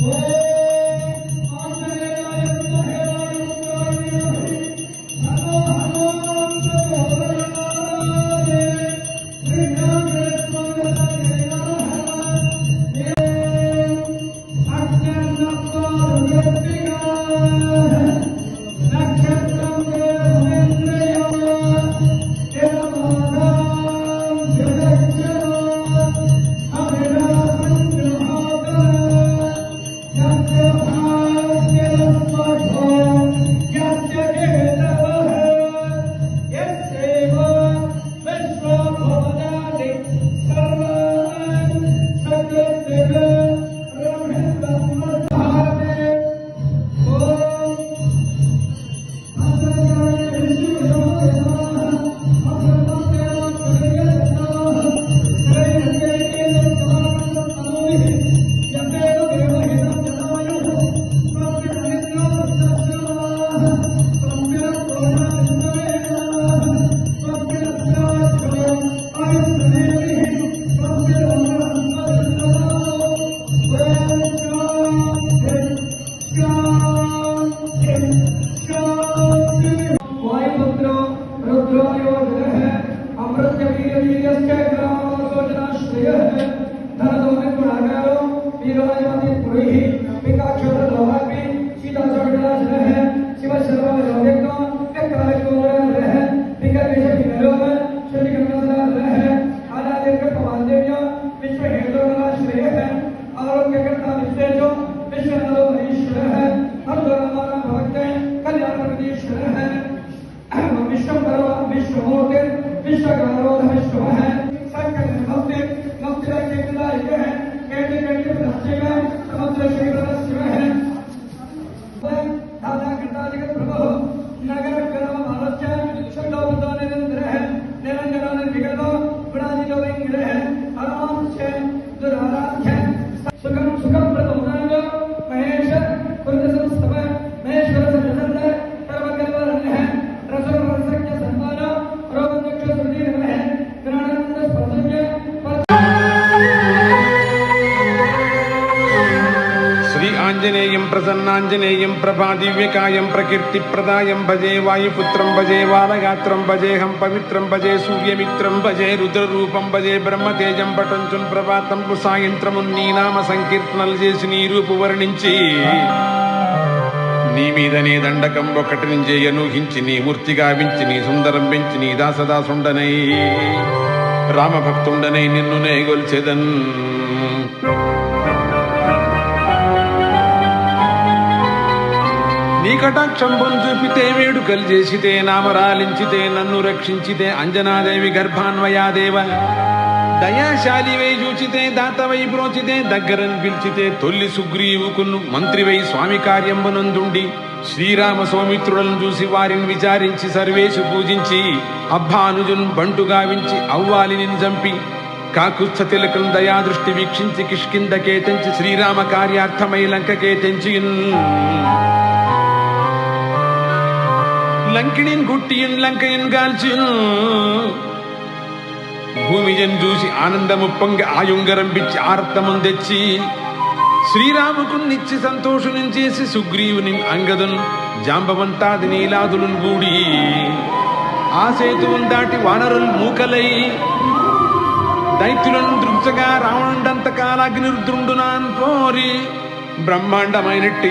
Yeah. अमृत योजना श्रेय है धन दौने को ढाका वीरवादी पुरोहित శ్రీ ఆంజనేయం ప్రసన్నాంజనేయం ప్రభాదివ్యకాయం ప్రకీర్తిప్రదాయం భజే వాయుపుత్రం భజే బాలగాత్రం భజేహం పవిత్రం భజే సూర్యమిత్రం భజే రుద్రరూపం భజే బ్రహ్మతేజం పటంచున్ ప్రభాతం సాయంత్రము నీ నామ సంకీర్తనలు చేసి నీ రూపు వర్ణించి నీ మీద నీ దండకం ఒకటి నుంచి అనూహించి నీ మూర్తి గావించి నీ సుందరం పెంచి నీ దాసదాసుండనై రామభక్తుండనై నిన్ను నేగొల్చెదన్ నీ కటాక్షం చూపితే వేడుకలు చేసితే నామరాలించితే నన్ను రక్షించితే అంజనాదేవి గర్భాన్వయాదేవ. దయాశాలివై చూచితే దాతవై బ్రోచితే దగ్గరని పిలిచితే తొల్లి సుగ్రీవుకును మంత్రివై స్వామి కార్యంబనందుండి శ్రీరామ సౌమిత్రులను చూసి వారిని విచారించి సర్వేషు పూజించి అబ్బానుజును బంటు గావించి అవ్వాలిని చంపి కాకుత్స తిలకం దయాదృష్టి వీక్షించి కిష్కింద కేటంచి శ్రీరామ కార్యార్థమై లంక కేటంచి లంకిణిని గుట్టియన్ లంకయన్ గాల్చిన్ భూమిజన్ చూసి ఆనందము పొంగి ఆయుంగరం పిచ్చి ఆర్తముం తెచ్చి శ్రీరాముకున్నిచ్చి సంతోషుని చేసి సుగ్రీవుని అంగదున్ జాంబవంతాది నీలాదులను గూడి ఆ సేతువును దాటి వానరులు మూకలై దైత్యులను దృంచగా రావణుడంత కాలాగ్నిరుద్రుండునాన్ కోరి బ్రహ్మాండమైనట్టి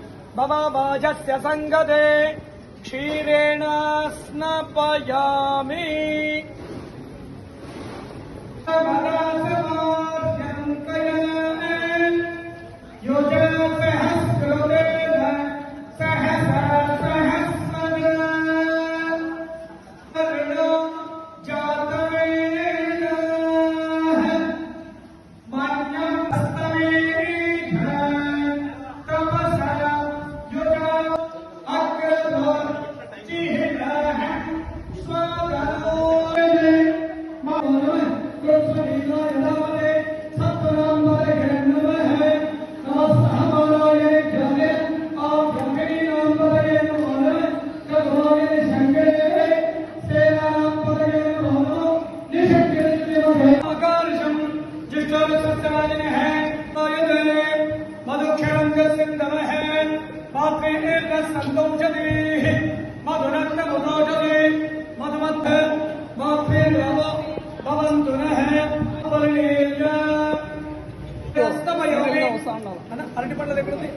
मम भवाजस्य सङ्गते क्षीरेण स्नपयामि। సంతోషది మధురంత మధోజది మధుమత్ మాఫీర్వ భవంతు అరటి పంటలు ఎక్కడుంది